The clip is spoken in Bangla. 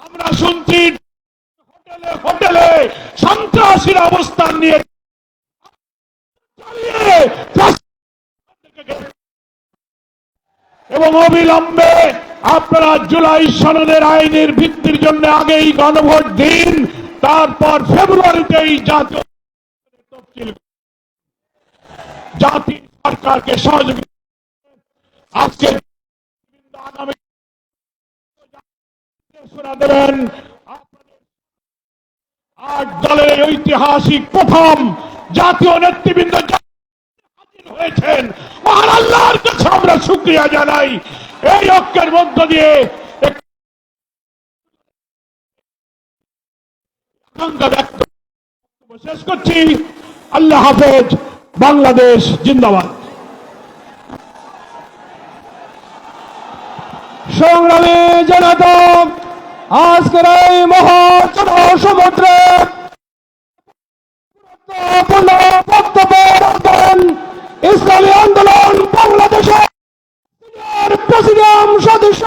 আমরা শুনছি হোটেলে হোটেলে সন্ত্রাসীর অবস্থান নিয়ে এবং অবিলম্বে আপনারা জুলাই সনদের আইনের ভিত্তির জন্য আগেই গণভোট দিন, তারপর ফেব্রুয়ারিতেই জাতীয় তফসিল জাতি সরকারকে সহযোগিতা আজকে আট দলের ঐতিহাসিক প্রথম জাতীয় নেতৃবৃন্দ হয়েছেন কাছে আমরা জানাই। এই মধ্য দিয়ে শেষ করছি। আল্লাহ হাফেজ, বাংলাদেশ জিন্দাবাদ। সংগ্রামী জনতা আজকের এই মহাজন সমুদ্রে ইসলামী আন্দোলন বাংলাদেশের প্রেসিডেন্ট সদস্য।